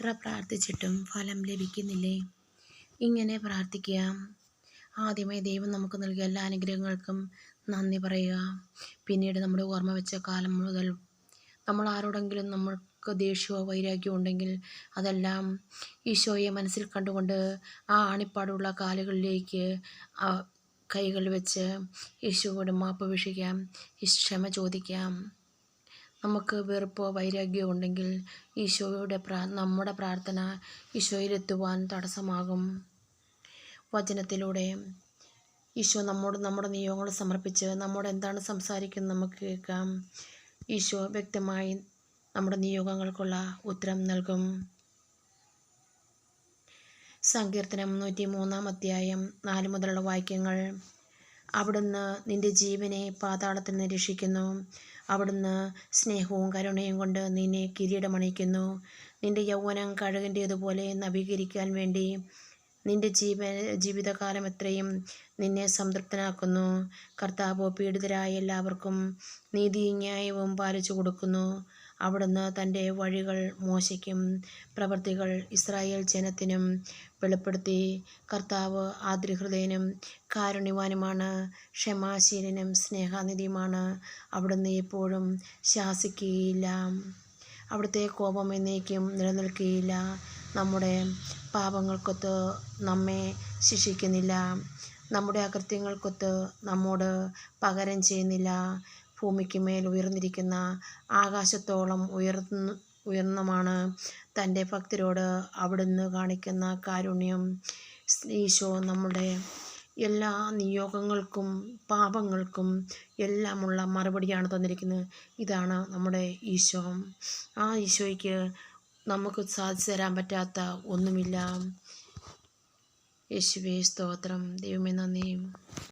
എത്ര പ്രാർത്ഥിച്ചിട്ടും ഫലം ലഭിക്കുന്നില്ലേ? ഇങ്ങനെ പ്രാർത്ഥിക്കുക. ആദ്യമായി ദൈവം നമുക്ക് നൽകിയ എല്ലാ അനുഗ്രഹങ്ങൾക്കും നന്ദി പറയുക. പിന്നീട് നമ്മുടെ ഓർമ്മ വെച്ച കാലം മുതൽ നമ്മൾ ആരോടെങ്കിലും നമ്മൾക്ക് ദേഷ്യമോ വൈരാഗ്യമോ ഉണ്ടെങ്കിൽ അതെല്ലാം ഈശോയെ മനസ്സിൽ കണ്ടുകൊണ്ട് ആ ആണിപ്പാടുള്ള കാലുകളിലേക്ക് കൈകൾ വെച്ച് യേശുവോട് മാപ്പ് വിഷിക്കാം ക്ഷമ ചോദിക്കാം. നമുക്ക് വെറുപ്പോ വൈരാഗ്യമോ ഉണ്ടെങ്കിൽ ഈശോയുടെ പ്രാ നമ്മുടെ പ്രാർത്ഥന ഈശോയിലെത്തുവാൻ തടസ്സമാകും. വചനത്തിലൂടെ ഈശോ നമ്മോട് നമ്മുടെ നിയോഗങ്ങൾ സമർപ്പിച്ച് നമ്മോട് എന്താണ് സംസാരിക്കുന്നത് നമുക്ക് കേൾക്കാം. ഈശോ വ്യക്തമായി നമ്മുടെ നിയോഗങ്ങൾക്കുള്ള ഉത്തരം നൽകും. സങ്കീർത്തനം നൂറ്റി മൂന്നാം അധ്യായം നാല് മുതലുള്ള വാക്യങ്ങൾ. അവിടുന്ന് നിന്റെ ജീവനെ പാതാളത്തിൽ നിരീക്ഷിക്കുന്നു. അവിടുന്ന് സ്നേഹവും കരുണയും കൊണ്ട് നിന്നെ കിരീടമണിക്കുന്നു. നിന്റെ യൗവനം കഴുകിന്റെതുപോലെ നവീകരിക്കാൻ വേണ്ടി നിന്റെ ജീവ ജീവിതകാലം എത്രയും നിന്നെ സംതൃപ്തനാക്കുന്നു. കർത്താവ് പീഡിതരായ എല്ലാവർക്കും നീതിയും ന്യായവും പാലിച്ചു കൊടുക്കുന്നു. അവിടുന്ന് തന്റെ വഴികൾ മോശയ്ക്കും പ്രവൃത്തികൾ ഇസ്രായേൽ ജനത്തിനും വെളിപ്പെടുത്തി. കർത്താവ് ആദ്രഹൃദയനും കാരുണ്യവാനുമാണ് ക്ഷമാശീലനും സ്നേഹാനിധിയുമാണ്. അവിടുന്ന് എപ്പോഴും ശാസിക്കുകയില്ല. അവിടുത്തെ കോപം എന്നേക്കും നിലനിൽക്കുകയില്ല. നമ്മുടെ പാപങ്ങൾക്കൊത്ത് നമ്മെ ശിക്ഷിക്കുന്നില്ല. നമ്മുടെ അകൃത്യങ്ങൾക്കൊത്ത് നമ്മോട് പകരം ചെയ്യുന്നില്ല. ഭൂമിക്ക് മേൽ ഉയർന്നിരിക്കുന്ന ആകാശത്തോളം ഉയർന്ന് ഉയർന്നമാണ് തന്റെ ഭക്തരോട് അവിടുന്ന് കാണിക്കുന്ന കാരുണ്യം. ഈശോ നമ്മുടെ എല്ലാ നിയോഗങ്ങൾക്കും പാപങ്ങൾക്കും എല്ലാമുള്ള മറുപടിയാണ് തന്നിരിക്കുന്നത്. ഇതാണ് നമ്മുടെ ഈശോ. ആ ഈശോയ്ക്ക് നമുക്ക് സാധിച്ചു തരാൻ പറ്റാത്ത ഒന്നുമില്ല. യേശുവേ സ്തോത്രം. ദൈവമേ നന്ദി.